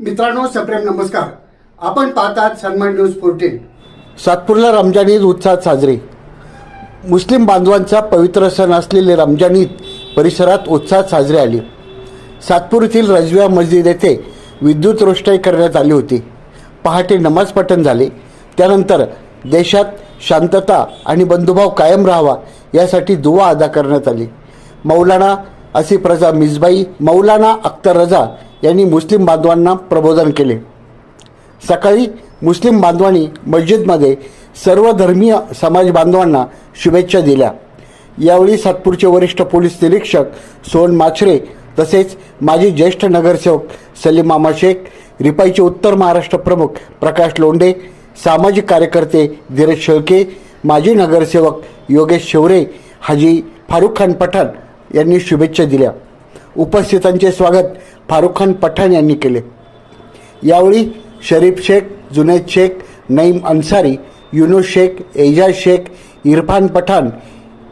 मित्रांनो सप्रेम नमस्कार. आपण पाहतात सन्मान न्यूज फोर्टीन सातपूरला रमजान ईद उत्साहात साजरी. मुस्लिम बांधवांचा पवित्र सण असलेले रमजान ईद परिसरात उत्साहात साजरी आली. सातपूर येथील रजव्या मस्जिद येथे विद्युत रोषणाई करण्यात आली होती. पहाटे नमाज पठण झाले. त्यानंतर देशात शांतता आणि बंधुभाव कायम राहावा यासाठी दुवा अदा करण्यात आली. मौलाना असिफ रजा मिसबाई मौलाना अख्तर रजा यांनी मुस्लिम बांधवांना प्रबोधन केले. सकाळी मुस्लिम बांधवांनी मस्जिदमध्ये सर्व धर्मीय समाज बांधवांना शुभेच्छा दिल्या. यावेळी सातपूरचे वरिष्ठ पोलीस निरीक्षक सोहन माछरे तसेच माजी ज्येष्ठ नगरसेवक सलीम मामा शेख रिपाईचे उत्तर महाराष्ट्र प्रमुख प्रकाश लोंढे सामाजिक कार्यकर्ते धीरज शेळके माजी नगरसेवक योगेश शेवरे हाजी फारुख खान पठाण यांनी शुभेच्छा दिल्या. उपस्थितांचे स्वागत फारुख खान पठाण यांनी केले. यावेळी शरीफ शेख जुनेद शेख नईम अन्सारी युनुस शेख एजाज शेख इरफान पठाण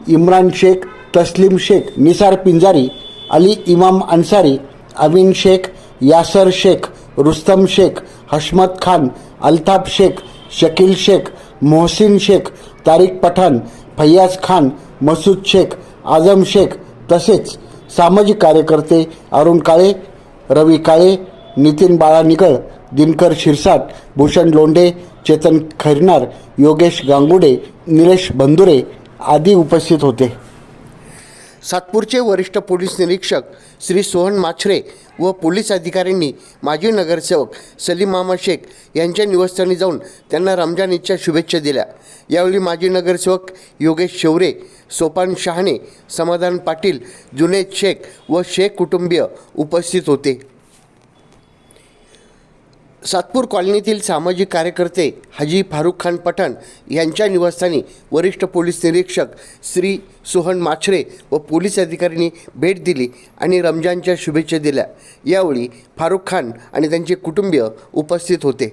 इम्रान शेख तस्लीम शेख निसार पिंजारी अली इमाम अन्सारी अमीन शेख यासर शेख रुस्तम शेख हशमत खान अल्ताफ शेख शकील शेख मोहसिन शेख तारिक पठाण फैयाज खान मसूद शेख आझम शेख तसेच सामाजिक कार्यकर्ते अरुण काळे रवी काळे नितीन बाळा निकळ दिनकर शिरसाट भूषण लोंढे चेतन खैरनार योगेश गांगुडे निलेश बंधुरे आदी उपस्थित होते. सातपूरचे वरिष्ठ पोलीस निरीक्षक श्री सोहन माछरे व पोलीस अधिकाऱ्यांनी माजी नगरसेवक सलीम मामा शेख यांच्या निवासस्थानी जाऊन त्यांना रमजान ईदच्या शुभेच्छा दिल्या. यावेळी माजी नगरसेवक योगेश शेवरे सोपान शहाणे समाधान पाटील जुनेद शेख व शेख कुटुंबीय उपस्थित होते. सातपूर कॉलनीतील सामाजिक कार्यकर्ते हाजी फारुख खान पठाण यांच्या निवासस्थानी वरिष्ठ पोलीस निरीक्षक श्री सोहन माछरे व पोलीस अधिकाऱ्यांनी भेट दिली आणि रमजानच्या शुभेच्छा दिल्या. यावेळी फारुख खान आणि त्यांचे कुटुंबीय उपस्थित होते.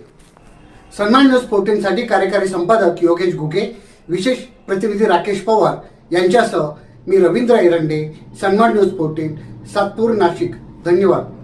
सन्मान न्यूज फोर्टीनसाठी कार्यकारी संपादक योगेश घुगे विशेष प्रतिनिधी राकेश पवार यांच्यासह मी रवींद्र एरंडे सन्मान न्यूज फोर्टीन सातपूर नाशिक. धन्यवाद.